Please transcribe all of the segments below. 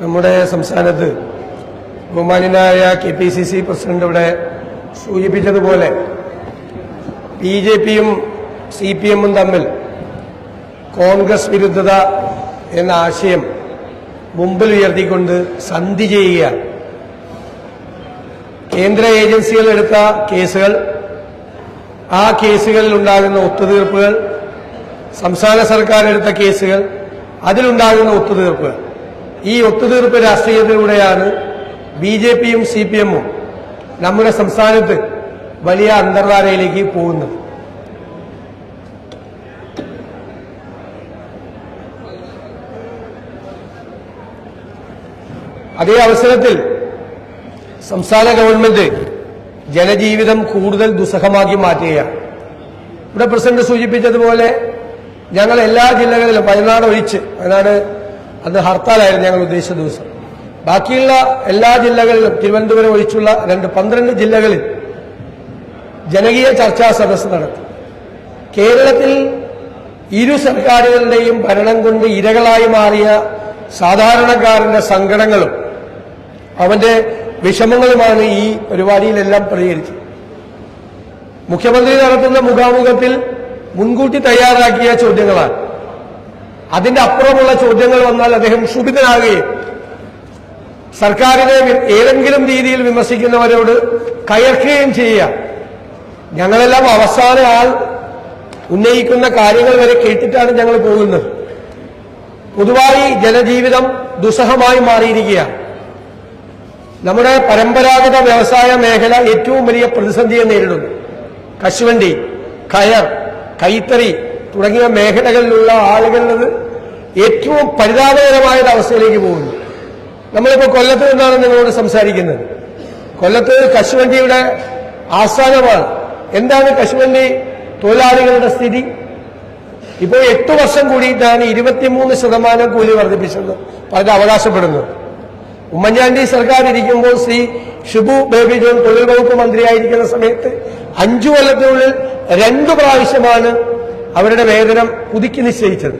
നമ്മുടെ സംസ്ഥാനത്ത് ബഹുമാനായ K P C C president ഇവിടെ സൂചിപ്പിച്ചതുപോലെ ബി ജെ പിയും സി പി എമ്മും തമ്മിൽ കോൺഗ്രസ് വിരുദ്ധത എന്ന ആശയം മുമ്പിൽ ഉയർത്തിക്കൊണ്ട് സന്ധി ചെയ്യുകയാണ്. കേന്ദ്ര ഏജൻസികൾ എടുത്ത കേസുകൾ ആ കേസുകളിൽ ഉണ്ടാകുന്ന ഒത്തുതീർപ്പുകൾ സംസ്ഥാന സർക്കാർ എടുത്ത കേസുകൾ അതിലുണ്ടാകുന്ന ഒത്തുതീർപ്പുകൾ. ഈ ഒത്തുതീർപ്പ് രാഷ്ട്രീയത്തിലൂടെയാണ് ബി ജെ പിയും സി പി എമ്മും നമ്മുടെ സംസ്ഥാനത്ത് വലിയ അന്തർധാരയിലേക്ക് പോകുന്നത്. അതേ അവസരത്തിൽ സംസ്ഥാന ഗവൺമെന്റ് ജനജീവിതം കൂടുതൽ ദുസ്സഹമാക്കി മാറ്റുകയാണ്. ഇവിടെ പ്രസിഡന്റ് സൂചിപ്പിച്ചതുപോലെ ഞങ്ങൾ എല്ലാ ജില്ലകളിലും വയനാട് ഒഴിച്ച് വയനാട് അന്ന് ഹർത്താലായിരുന്നു ഞങ്ങൾ ഉദ്ദേശിച്ച ദിവസം. ബാക്കിയുള്ള എല്ലാ ജില്ലകളിലും തിരുവനന്തപുരം ഒഴിച്ചുള്ള രണ്ട് പന്ത്രണ്ട് ജില്ലകളിൽ ജനകീയ ചർച്ചാ സദസ് നടത്തി. കേരളത്തിൽ ഇരു സർക്കാരുകളുടെയും ഭരണം കൊണ്ട് ഇരകളായി മാറിയ സാധാരണക്കാരന്റെ സങ്കടങ്ങളും അവന്റെ വിഷമങ്ങളുമാണ് ഈ പരിപാടിയിലെല്ലാം പ്രതികരിച്ചത്. മുഖ്യമന്ത്രി നടത്തുന്ന മുഖാമുഖത്തിൽ മുൻകൂട്ടി തയ്യാറാക്കിയ ചോദ്യങ്ങളാണ്. അതിന്റെ അപ്പുറമുള്ള ചോദ്യങ്ങൾ വന്നാൽ അദ്ദേഹം ക്ഷുഭിതനാകുകയും സർക്കാരിനെ ഏതെങ്കിലും രീതിയിൽ വിമർശിക്കുന്നവരോട് കയർക്കുകയും ചെയ്യുക. ഞങ്ങളെല്ലാം അവസാന ആൾ ഉന്നയിക്കുന്ന കാര്യങ്ങൾ വരെ കേട്ടിട്ടാണ് ഞങ്ങൾ പോകുന്നത്. പൊതുവായി ജനജീവിതം ദുസ്സഹമായി മാറിയിരിക്കുകയാണ്. നമ്മുടെ പരമ്പരാഗത വ്യവസായ മേഖല ഏറ്റവും വലിയ പ്രതിസന്ധിയെ നേരിടുന്നു. കശുവണ്ടി കയർ കൈത്തറി തുടങ്ങിയ മേഖലകളിലുള്ള ആളുകളത് ഏറ്റവും പരിതാപകരമായ അവസ്ഥയിലേക്ക് പോകുന്നു. നമ്മളിപ്പോൾ കൊല്ലത്ത് നിന്നാണ് നിങ്ങളോട് സംസാരിക്കുന്നത്. കൊല്ലത്ത് കശുവണ്ടിയുടെ ആസ്ഥാനമാണ്. എന്താണ് കശുവണ്ടി തൊഴിലാളികളുടെ സ്ഥിതി? ഇപ്പോൾ എട്ട് വർഷം കൂടിയിട്ടാണ് ഇരുപത്തിമൂന്ന് ശതമാനം കൂലി വർദ്ധിപ്പിച്ചത്. പലരും അവകാശപ്പെടുന്നത്. ഉമ്മൻചാണ്ടി സർക്കാർ ഇരിക്കുമ്പോൾ ശ്രീ ഷിബു ബേബി ജോൺ തൊഴിൽ വകുപ്പ് മന്ത്രിയായിരിക്കുന്ന സമയത്ത് അഞ്ചു കൊല്ലത്തിനുള്ളിൽ രണ്ടു പ്രാവശ്യമാണ് അവരുടെ വേതനം പുതുക്കി നിശ്ചയിച്ചത്.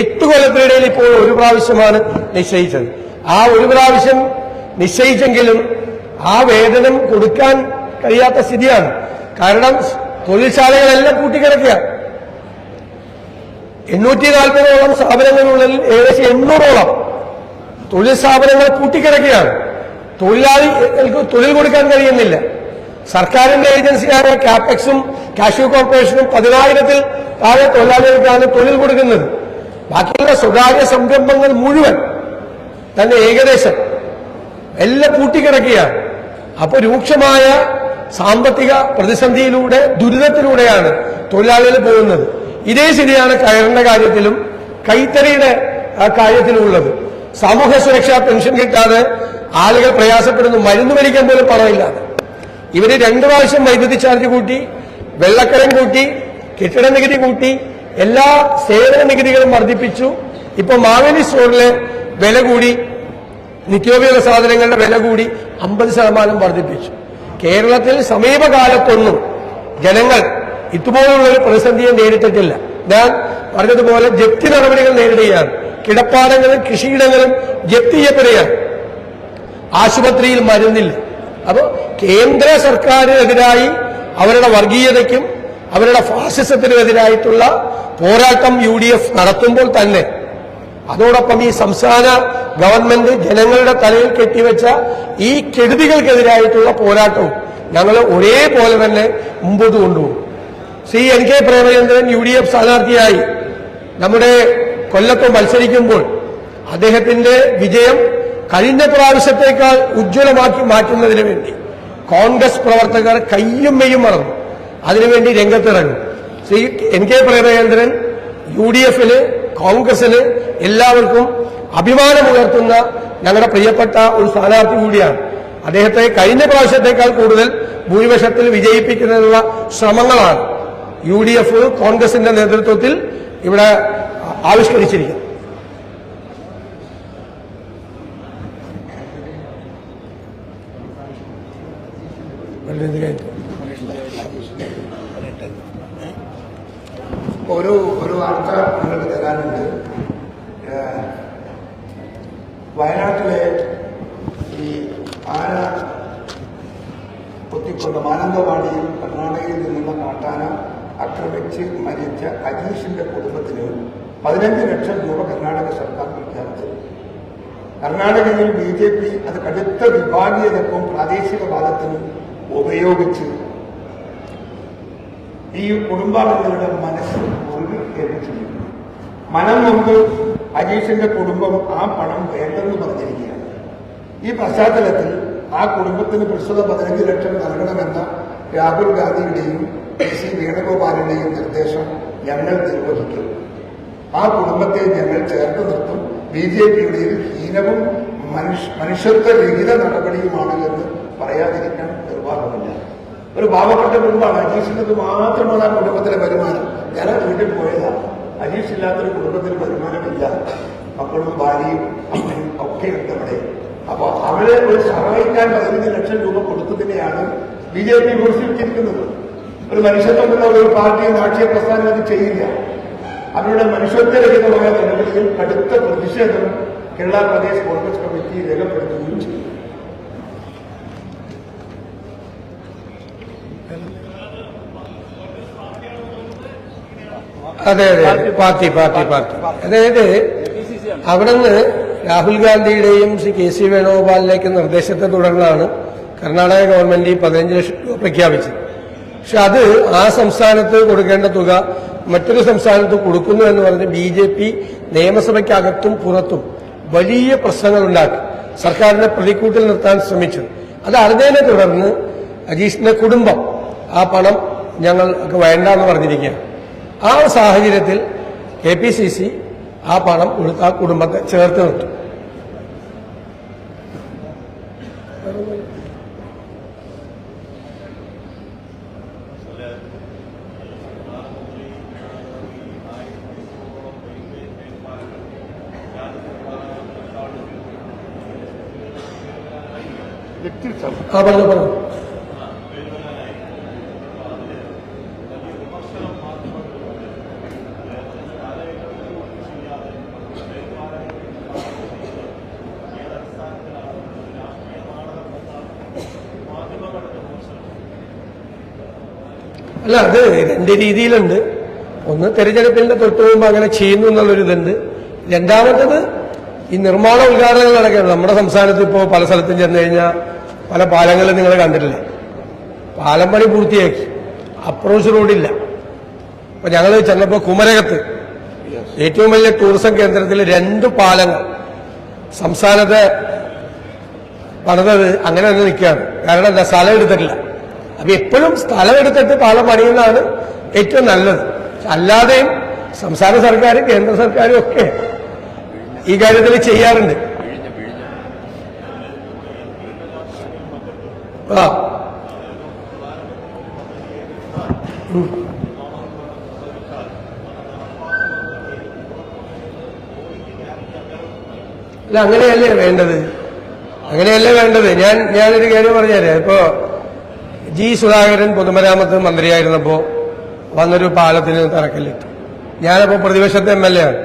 എട്ട് കൊല്ലത്തിനിടയിൽ ഇപ്പോൾ ഒരു പ്രാവശ്യമാണ് നിശ്ചയിച്ചത്. ആ ഒരു പ്രാവശ്യം നിശ്ചയിച്ചെങ്കിലും ആ വേതനം കൊടുക്കാൻ കഴിയാത്ത സ്ഥിതിയാണ്. കാരണം തൊഴിൽശാലകളെല്ലാം കൂട്ടിക്കിടക്കുകയാണ് എണ്ണൂറ്റി നാൽപ്പതോളം സ്ഥാപനങ്ങളുള്ളിൽ ഏകദേശം എണ്ണൂറോളം തൊഴിൽ സ്ഥാപനങ്ങൾ കൂട്ടിക്കിടക്കുകയാണ്. തൊഴിലാളികൾക്ക് തൊഴിൽ കൊടുക്കാൻ കഴിയുന്നില്ല. സർക്കാരിന്റെ ഏജൻസിയായ കാപെക്സും കാഷ്യൂ കോർപ്പറേഷനും പതിനായിരത്തിൽ താഴെ തൊഴിലാളികൾക്കാണ് തൊഴിൽ കൊടുക്കുന്നത്. ബാക്കിയുള്ള സ്വകാര്യ സംരംഭങ്ങൾ മുഴുവൻ തന്നെ ഏകദേശം എല്ലാം പൂട്ടിക്കിടക്കുകയാണ് അപ്പൊ രൂക്ഷമായ സാമ്പത്തിക പ്രതിസന്ധിയിലൂടെ ദുരിതത്തിലൂടെയാണ് തൊഴിലാളികൾ പോകുന്നത്. ഇതേ ശരിയാണ് കയറിന്റെ കാര്യത്തിലും കൈത്തറിയുടെ ആ, കാര്യത്തിലും ഉള്ളത് സാമൂഹ്യ സുരക്ഷാ പെൻഷൻ കിട്ടാതെ ആളുകൾ പ്രയാസപ്പെടുന്നു. മരുന്ന് മേടിക്കാൻ പോലും പണമില്ലാതെ ഇവർ രണ്ടു പ്രാവശ്യം വൈദ്യുതി ചാർജ് കൂട്ടി വെള്ളക്കരം കൂട്ടി കെട്ടിട നികുതി കൂട്ടി എല്ലാ സേവന നികുതികളും വർദ്ധിപ്പിച്ചു. ഇപ്പൊ മാവേലി സ്റ്റോറിലെ വില കൂടി നിത്യോപയോഗ സാധനങ്ങളുടെ വില കൂടി അമ്പത് ശതമാനം വർദ്ധിപ്പിച്ചു. കേരളത്തിൽ സമീപകാലത്തൊന്നും ജനങ്ങൾ ഇതുപോലുള്ള ഒരു പ്രതിസന്ധിയെ നേരിട്ടിട്ടില്ല. ഞാൻ പറഞ്ഞതുപോലെ ജപ്തി നടപടികൾ നേരിടുകയാണ്. കിടപ്പാടങ്ങളും കൃഷിയിടങ്ങളും ജപ്തി ചെയ്യപ്പെടുകയാണ്. ആശുപത്രിയിൽ മരുന്നില്ല. അപ്പോൾ കേന്ദ്ര സർക്കാരിനെതിരായി അവരുടെ വർഗീയതയ്ക്കും അവരുടെ ഫാസിസത്തിനുമെതിരായിട്ടുള്ള പോരാട്ടം യു ഡി എഫ് നടത്തുമ്പോൾ തന്നെ അതോടൊപ്പം ഈ സംസ്ഥാന ഗവൺമെന്റ് ജനങ്ങളുടെ തലയിൽ കെട്ടിവെച്ച ഈ കെടുതികൾക്കെതിരായിട്ടുള്ള പോരാട്ടവും ഞങ്ങൾ ഒരേപോലെ തന്നെ മുമ്പോട്ട് കൊണ്ടുപോകും. Shri N K Premachandran U D F സ്ഥാനാർത്ഥിയായി നമ്മുടെ കൊല്ലത്ത് മത്സരിക്കുമ്പോൾ അദ്ദേഹത്തിന്റെ വിജയം കഴിഞ്ഞ പ്രാവശ്യത്തേക്കാൾ ഉജ്ജ്വലമാക്കി മാറ്റുന്നതിന് വേണ്ടി കോൺഗ്രസ് പ്രവർത്തകർ കയ്യും മെയ്യും മറന്നു. അതിനുവേണ്ടി രംഗത്തിറങ്ങും. Shri N K Premachandran U D എഫിന് കോൺഗ്രസിന് എല്ലാവർക്കും അഭിമാനമുയർത്തുന്ന ഞങ്ങളുടെ പ്രിയപ്പെട്ട ഒരു സ്ഥാനാർത്ഥി കൂടിയാണ്. അദ്ദേഹത്തെ കഴിഞ്ഞ പ്രാവശ്യത്തേക്കാൾ കൂടുതൽ ഭൂരിപക്ഷത്തിൽ വിജയിപ്പിക്കുന്നതിനുള്ള ശ്രമങ്ങളാണ് യു ഡി എഫ് കോൺഗ്രസിന്റെ നേതൃത്വത്തിൽ ഇവിടെ ആവിഷ്കരിച്ചിരിക്കുന്നത്. ഇതിനായിട്ട് ഒരു ഒരു വാർത്ത നിങ്ങൾക്ക് തരാനുണ്ട് വയനാട്ടിലെ ഈ ആന കുത്തിക്കൊണ്ട മാനന്തവാടിയിൽ കർണാടകയിൽ നിന്നുള്ള കാട്ടാന അക്രമിച്ച് മരിച്ച അജീഷിന്റെ കുടുംബത്തിന് പതിനഞ്ച് ലക്ഷം രൂപ കർണാടക സർക്കാർ പ്രഖ്യാപിച്ചു. കർണാടകയിൽ ബി ജെ പി അത് കടുത്ത വിഭാഗീയതക്കും പ്രാദേശികവാദത്തിനും ഉപയോഗിച്ച് ഈ കുടുംബാംഗങ്ങളുടെ മനസ്സ് മുറുകി ഏൽപ്പിച്ചിരിക്കുന്നു. മനം മുമ്പ് അജീഷിന്റെ കുടുംബം ആ പണം വേണ്ടെന്ന് പറഞ്ഞിരിക്കുകയാണ്. ഈ പശ്ചാത്തലത്തിൽ ആ കുടുംബത്തിന് പ്രസ്തുത പതിനഞ്ച് ലക്ഷം നൽകണമെന്ന രാഹുൽ ഗാന്ധിയുടെയും പി സി വേണുഗോപാലിന്റെയും നിർദ്ദേശം ഞങ്ങൾ നിർവഹിക്കും. ആ കുടുംബത്തെ ഞങ്ങൾ ചേർത്ത് നിർത്തും. ബി ജെ പിയുടെ ഹീനവും മനുഷ്യ മനുഷ്യത്വരഹിത നടപടിയുമാണ് എന്ന് നിർവാഹമില്ല ഒരു പാവപ്പെട്ട കുടുംബമാണ്. അജീഷിനത് മാത്രമാണ് ആ കുടുംബത്തിലെ വരുമാനം. ഞാൻ വീട്ടിൽ പോയതാണ് അജീഷ് ഇല്ലാത്തൊരു കുടുംബത്തിന് വരുമാനമില്ല. മക്കളും ഭാര്യയും അമ്മയും ഒക്കെ ഉണ്ട് അവിടെ. അപ്പൊ അവരെ ഒരു സഹായിക്കാൻ പതിനഞ്ച് ലക്ഷം രൂപ കൊടുത്തതിനെയാണ് ബി ജെ പി വിമർശിച്ചിരിക്കുന്നത്. ഒരു മനുഷ്യത്വമുള്ള ഒരു പാർട്ടിയും രാഷ്ട്രീയ പ്രസ്ഥാനം അത് ചെയ്യില്ല. അവരുടെ മനുഷ്യത്വരഹിതമായ നടപടിയിൽ കടുത്ത പ്രതിഷേധം കേരള പ്രദേശ് കോൺഗ്രസ് കമ്മിറ്റി രേഖപ്പെടുത്തുകയും ചെയ്തു. അതെ അതെ. Party party party. അതായത് അവിടുന്ന് രാഹുൽ ഗാന്ധിയുടെയും ശ്രീ കെ സി വേണുഗോപാലിലേക്ക് നിർദ്ദേശത്തെ തുടർന്നാണ് കർണാടക ഗവൺമെന്റ് ഈ പതിനഞ്ച് ലക്ഷം രൂപ പ്രഖ്യാപിച്ചത്. പക്ഷെ അത് ആ സംസ്ഥാനത്ത് കൊടുക്കേണ്ട തുക മറ്റൊരു സംസ്ഥാനത്ത് കൊടുക്കുന്നു എന്ന് പറഞ്ഞ് ബി ജെ പി നിയമസഭയ്ക്കകത്തും പുറത്തും വലിയ പ്രശ്നങ്ങൾ ഉണ്ടാക്കി. സർക്കാരിനെ പ്രതിക്കൂട്ടിൽ നിർത്താൻ ശ്രമിച്ചു അത് അറിഞ്ഞതിനെ തുടർന്ന് അജീഷിന്റെ കുടുംബം ആ പണം ഞങ്ങൾക്ക് വേണ്ട എന്ന് പറഞ്ഞിരിക്കുകയാണ്. ആ ഒരു സാഹചര്യത്തിൽ കെ പി സി സി ആ പണം ആ കുടുംബത്തെ ചേർത്ത് നിർത്തും. ആ പറഞ്ഞു പറഞ്ഞു. അല്ല അത് രണ്ട് രീതിയിലുണ്ട്. ഒന്ന് തെരഞ്ഞെടുപ്പിന്റെ തൊട്ട് മുമ്പ് അങ്ങനെ ചെയ്യുന്നു എന്നുള്ളൊരു ഇതുണ്ട്. രണ്ടാമത്തത് ഈ നിർമ്മാണ ഉദ്ഘാടനങ്ങൾ നടക്കുകയാണ് നമ്മുടെ സംസ്ഥാനത്ത് ഇപ്പോൾ പല സ്ഥലത്തും ചെന്ന് കഴിഞ്ഞാൽ പല പാലങ്ങളും നിങ്ങൾ കണ്ടിട്ടില്ല. പാലം പണി പൂർത്തിയാക്കി. അപ്രോച്ച് റോഡില്ല. അപ്പൊ ഞങ്ങൾ ചെന്നപ്പോൾ കുമരകത്ത് ഏറ്റവും വലിയ ടൂറിസം കേന്ദ്രത്തിൽ രണ്ട് പാലങ്ങൾ. സംസ്ഥാനത്തെ പണിതത് അങ്ങനെ തന്നെ നിൽക്കുകയാണ്. കാരണം എന്താ സ്ഥലം എടുത്തിട്ടില്ല. അപ്പൊ എപ്പോഴും സ്ഥലം എടുത്തിട്ട് പാലം പണിയുന്നതാണ് ഏറ്റവും നല്ലത്. അല്ലാതെയും സംസ്ഥാന സർക്കാരും കേന്ദ്ര സർക്കാരും ഒക്കെ ഈ കാര്യത്തിൽ ചെയ്യാറുണ്ട്. ആ. അല്ല അങ്ങനെയല്ലേ വേണ്ടത്? അങ്ങനെയല്ലേ വേണ്ടത്? ഞാൻ ഞാനൊരു കാര്യം പറഞ്ഞുതരാം. ഇപ്പോ ജി സുധാകരൻ പൊതുമരാമത്ത് മന്ത്രിയായിരുന്നപ്പോ വന്നൊരു പാലത്തിന് തറക്കല്ലിട്ടു. ഞാനപ്പോ പ്രതിപക്ഷത്തെ എം എൽ എ ആണ്.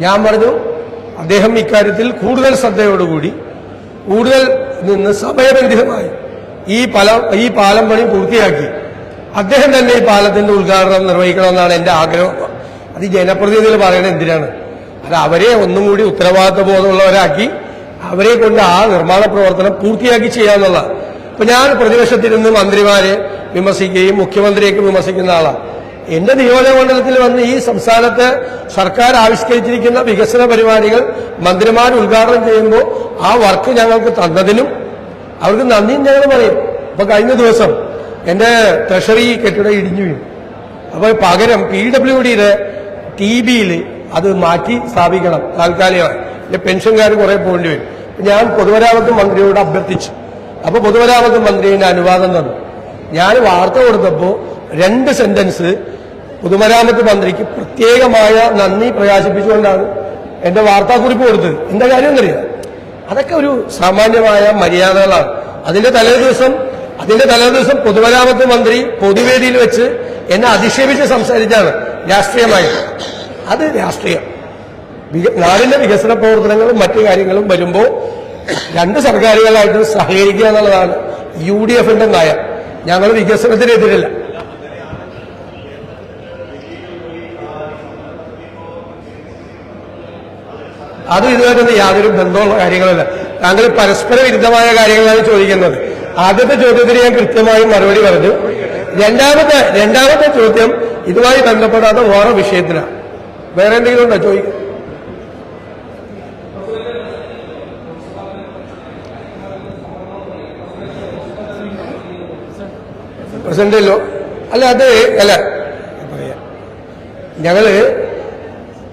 ഞാൻ പറഞ്ഞു അദ്ദേഹം ഇക്കാര്യത്തിൽ കൂടുതൽ ശ്രദ്ധയോടുകൂടി കൂടുതൽ നിന്ന് സമയബന്ധിതമായി ഈ പല ഈ പാലം പണി പൂർത്തിയാക്കി അദ്ദേഹം തന്നെ ഈ പാലത്തിന്റെ ഉദ്ഘാടനം നിർവഹിക്കണമെന്നാണ് എന്റെ ആഗ്രഹം. അത് ജനപ്രതിനിധികൾ പറയുന്നത് എന്തിനാണ്? അത് അവരെ ഒന്നും കൂടി ഉത്തരവാദിത്വ ബോധമുള്ളവരാക്കി അവരെ കൊണ്ട് ആ നിർമ്മാണ പ്രവർത്തനം പൂർത്തിയാക്കി ചെയ്യാന്നുള്ള ഇപ്പൊ ഞാൻ പ്രതിപക്ഷത്തിരുന്ന് മന്ത്രിമാരെ വിമർശിക്കുകയും മുഖ്യമന്ത്രിയൊക്കെ വിമർശിക്കുന്ന ആളാണ് എന്റെ നിയോജകമണ്ഡലത്തിൽ വന്ന് ഈ സംസ്ഥാനത്ത് സർക്കാർ ആവിഷ്കരിച്ചിരിക്കുന്ന വികസന പരിപാടികൾ മന്ത്രിമാർ ഉദ്ഘാടനം ചെയ്യുമ്പോൾ ആ വർക്ക് ഞങ്ങൾക്ക് തന്നതിനും അവർക്ക് നന്ദിയും ഞങ്ങൾ പറയും. അപ്പൊ കഴിഞ്ഞ ദിവസം എന്റെ ട്രഷറി കെട്ടിടം ഇടിഞ്ഞു വീണു. അപ്പൊ പകരം പി ഡബ്ല്യു ഡിയുടെ ടി ബിയിൽ അത് മാറ്റി സ്ഥാപിക്കണം താൽക്കാലികമായി. പെൻഷൻകാർ കുറെ പോകേണ്ടി വരും. ഞാൻ പൊതുമരാമത്ത് മന്ത്രിയോട് അഭ്യർത്ഥിച്ചു. അപ്പൊ പൊതുമരാമത്ത് മന്ത്രിയുടെ അനുവാദം തന്നു. ഞാൻ വാർത്ത കൊടുത്തപ്പോ രണ്ട് സെന്റൻസ് പൊതുമരാമത്ത് മന്ത്രിക്ക് പ്രത്യേകമായ നന്ദി പ്രകാശിപ്പിച്ചുകൊണ്ടാണ് എന്റെ വാർത്താക്കുറിപ്പ് കൊടുത്തത്. എന്താ കാര്യം എന്നറിയാം? അതൊക്കെ ഒരു സാമാന്യമായ മര്യാദകളാണ്. അതിന്റെ തലേ ദിവസം അതിന്റെ തലേ ദിവസം പൊതുമരാമത്ത് മന്ത്രി പൊതുവേദിയിൽ വെച്ച് എന്നെ അധിക്ഷേപിച്ച് സംസാരിച്ചാണ് രാഷ്ട്രീയമായി. അത് രാഷ്ട്രീയം. നാടിന്റെ വികസന പ്രവർത്തനങ്ങളും മറ്റു കാര്യങ്ങളും വരുമ്പോൾ രണ്ട് സർക്കാരുകളായിട്ട് സഹകരിക്കുക എന്നുള്ളതാണ് യു ഡി എഫിന്റെ നയം. ഞങ്ങൾ വികസനത്തിനെതിരല്ല. അത് ഇതുവരെ യാതൊരു ബന്ധമുള്ള കാര്യങ്ങളല്ല. താങ്കൾ പരസ്പര വിരുദ്ധമായ കാര്യങ്ങളാണ് ചോദിക്കുന്നത്. ആദ്യത്തെ ചോദ്യത്തിന് ഞാൻ കൃത്യമായി മറുപടി പറഞ്ഞു. രണ്ടാമത്തെ രണ്ടാമത്തെ ചോദ്യം ഇതുമായി ബന്ധപ്പെടാത്ത വേറെ വിഷയത്തിലാണ്. വേറെ എന്തെങ്കിലും ഉണ്ടോ? ചോദിക്കുക പ്രസിഡന്റല്ലോ അല്ല? അത് അല്ല. പറയാം ഞങ്ങൾ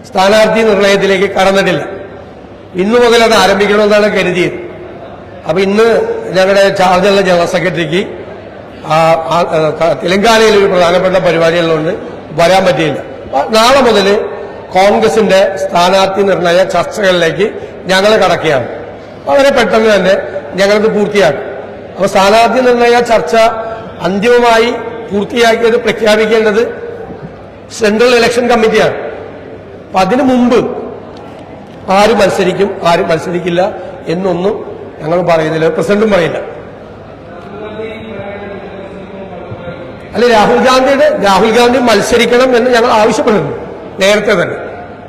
സ്ഥാനാർത്ഥി നിർണയത്തിലേക്ക് കടന്നിട്ടില്ല. ഇന്നു മുതൽ അത് ആരംഭിക്കണമെന്നാണ് കരുതിയത്. അപ്പൊ ഇന്ന് ഞങ്ങളുടെ ചാർജുള്ള ജനറൽ സെക്രട്ടറിക്ക് തെലങ്കാനയിൽ ഒരു പ്രധാനപ്പെട്ട പരിപാടികളുണ്ട്. വരാൻ പറ്റിയില്ല. നാളെ മുതൽ കോൺഗ്രസിന്റെ സ്ഥാനാർത്ഥി നിർണയ ചർച്ചകളിലേക്ക് ഞങ്ങൾ കടക്കുകയാണ്. വളരെ പെട്ടെന്ന് തന്നെ ഞങ്ങളത് പൂർത്തിയാക്കും. അപ്പൊ സ്ഥാനാർത്ഥി നിർണയ ചർച്ച അന്തിമമായി പൂർത്തിയാക്കിയത് പ്രഖ്യാപിക്കേണ്ടത് സെൻട്രൽ ഇലക്ഷൻ കമ്മിറ്റിയാണ്. അപ്പൊ അതിനു മുമ്പ് ആര് മത്സരിക്കും ആര് മത്സരിക്കില്ല എന്നൊന്നും ഞങ്ങൾ പറയുന്നില്ല. പ്രസിഡന്റും പറയില്ല അല്ലെ രാഹുൽ ഗാന്ധിയുടെ രാഹുൽ ഗാന്ധി മത്സരിക്കണം എന്ന് ഞങ്ങൾ ആവശ്യപ്പെടുന്നു. നേരത്തെ തന്നെ.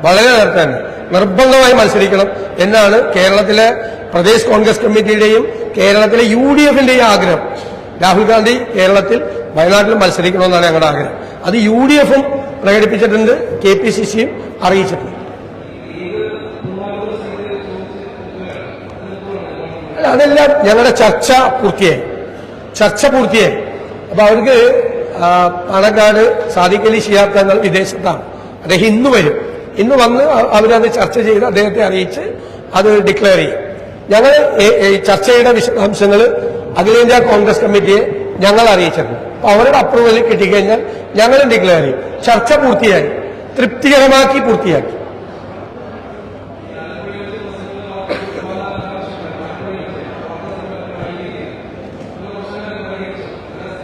വളരെ നേരത്തെ തന്നെ. നിർബന്ധമായി മത്സരിക്കണം എന്നാണ് കേരളത്തിലെ പ്രദേശ് കോൺഗ്രസ് കമ്മിറ്റിയുടെയും കേരളത്തിലെ യു ഡി എഫിന്റെയും ആഗ്രഹം. രാഹുൽ ഗാന്ധി കേരളത്തിൽ വയനാട്ടിൽ മത്സരിക്കണമെന്നാണ് ഞങ്ങളുടെ ആഗ്രഹം. അത് യു ഡി എഫും പ്രകടിപ്പിച്ചിട്ടുണ്ട് കെ പി സി സിയും അറിയിച്ചിട്ടുണ്ട്. അതെല്ലാം ഞങ്ങളുടെ ചർച്ച പൂർത്തിയായി. ചർച്ച പൂർത്തിയായി. അപ്പൊ അവർക്ക് പണക്കാട് സാദിഖലി ശിഹാബ് തങ്ങൾ വിദേശത്താണ്. അദ്ദേഹം ഇന്ന് വരും. ഇന്ന് വന്ന് അവരത് ചർച്ച ചെയ്ത് അദ്ദേഹത്തെ അറിയിച്ച് അത് ഡിക്ലെയർ ചെയ്യും. ഞങ്ങൾ ചർച്ചയുടെ വിശദാംശങ്ങൾ അഖിലേന്ത്യാ കോൺഗ്രസ് കമ്മിറ്റിയെ ഞങ്ങൾ അറിയിച്ചിരുന്നു അപ്പൊ അവരുടെ അപ്രൂവൽ കിട്ടിക്കഴിഞ്ഞാൽ ഞങ്ങൾ ഡിക്ലെയർ ചെയ്യും. ചർച്ച പൂർത്തിയായി. തൃപ്തികരമാക്കി പൂർത്തിയാക്കി.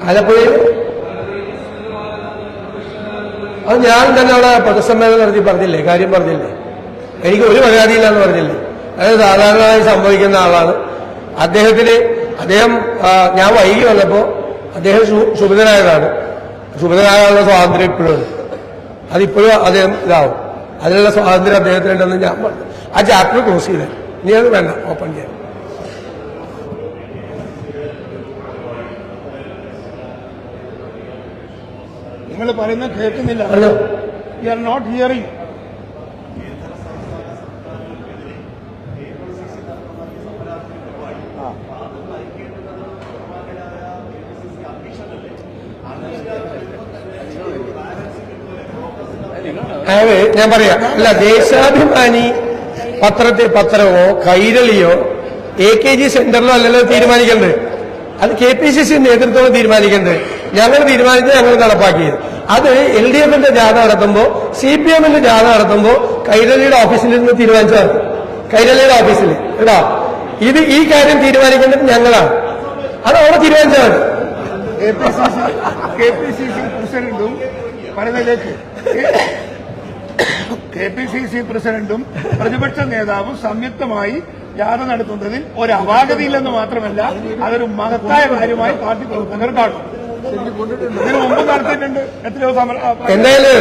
ആലപ്പുഴയിൽ? അത് ഞാൻ തന്നെ അവിടെ പൊതുസമ്മേളനം നടത്തി പറഞ്ഞില്ലേ? കാര്യം പറഞ്ഞില്ലേ? എനിക്ക് ഒരു പരാതിയില്ലെന്ന് പറഞ്ഞില്ലേ? അതായത് സാധാരണയായി സംഭവിക്കുന്ന ആളാണ്. അദ്ദേഹത്തിന് അദ്ദേഹം ഞാൻ വൈകി വന്നപ്പോ അദ്ദേഹം ശുഭിതനായതാണ് ശുഭിതനാകാനുള്ള സ്വാതന്ത്ര്യം ഇപ്പോഴും അതിപ്പോഴും അദ്ദേഹം ഇതാവും. അതിനുള്ള സ്വാതന്ത്ര്യം അദ്ദേഹത്തിനുണ്ടെന്ന് ഞാൻ പറഞ്ഞു ആ ചാപ്റ്റർ ക്ലോസ് ചെയ്തേ. ഇനി അത് വേണ്ട ഓപ്പൺ ചെയ്യാൻ. നിങ്ങൾ പറയുന്നത് കേൾക്കുന്നില്ല. Hello. You are not hearing അതായത് ഞാൻ പറയാം. അല്ല ദേശാഭിമാനി പത്രത്തിൽ പത്രമോ കൈരളിയോ എ കെ ജി സെന്ററിലോ അല്ലല്ലോ തീരുമാനിക്കേണ്ടത്? അത് കെ പി സി സി നേതൃത്വം തീരുമാനിക്കേണ്ടത്. ഞങ്ങൾ തീരുമാനിച്ചത് ഞങ്ങൾ നടപ്പാക്കിയത്. അത് എൽ ഡി എഫിന്റെ ജാഥ നടത്തുമ്പോൾ സി പി എമ്മിന്റെ ജാഥ നടത്തുമ്പോൾ കൈരളിയുടെ ഓഫീസിൽ നിന്ന് തീരുമാനിച്ചതാണ്. കൈരളിയുടെ ഓഫീസിൽ. കേട്ടോ? ഇത് ഈ കാര്യം തീരുമാനിക്കേണ്ടത് ഞങ്ങളാണ്. അത് അവിടെ തീരുമാനിച്ചാൽ മതി കെ പി സി സി പ്രസിഡന്റും പറയുന്നതിലേക്ക് കെ പി സി സി പ്രസിഡന്റും പ്രതിപക്ഷ നേതാവും സംയുക്തമായി യാത്ര നടത്തുന്നതിൽ ഒരു അപാകതയില്ലെന്ന് മാത്രമല്ല അതൊരു മഹത്തായ കാര്യമായി പാർട്ടി പ്രവർത്തകർ കാണും. ഇതിനു മുമ്പ് നടത്തിയിട്ടുണ്ട്. എത്രയോ സമരം ആ, എന്തായാലും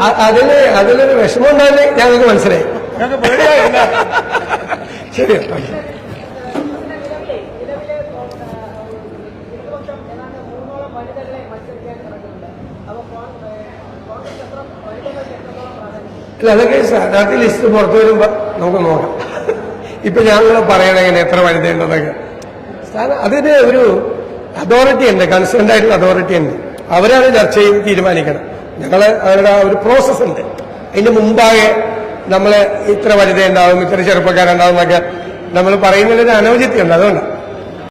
അ- അതിന് അതിലൊരു വിഷമം ഉണ്ടാകുന്ന ഞങ്ങൾക്ക് മനസ്സിലായി. ഞങ്ങൾക്ക് പേടിയായില്ല. ശരി. നിലവിലെ അല്ല അതൊക്കെ സ്ഥാനാർത്ഥി ലിസ്റ്റ് പുറത്തു വരുമ്പോ നമുക്ക് നോക്കാം. ഇപ്പൊ ഞങ്ങൾ പറയണ എങ്ങനെ എത്ര വനിതയുണ്ടെന്നൊക്കെ അതിന് ഒരു അതോറിറ്റി ഉണ്ട് കൺസേൺഡ് ആയിട്ടുള്ള അതോറിറ്റി ഉണ്ട്. അവരാണ് ചർച്ച ചെയ്ത് തീരുമാനിക്കണം. ഞങ്ങൾ അവരുടെ ഒരു പ്രോസസ് ഉണ്ട്. അതിന്റെ മുമ്പാകെ നമ്മൾ ഇത്ര വനിതയുണ്ടാവും ഇത്ര ചെറുപ്പക്കാരുണ്ടാവും എന്നൊക്കെ നമ്മൾ പറയുന്നതിൽ ഒരു അനൗചിത്യം ഉണ്ട് അതുകൊണ്ട്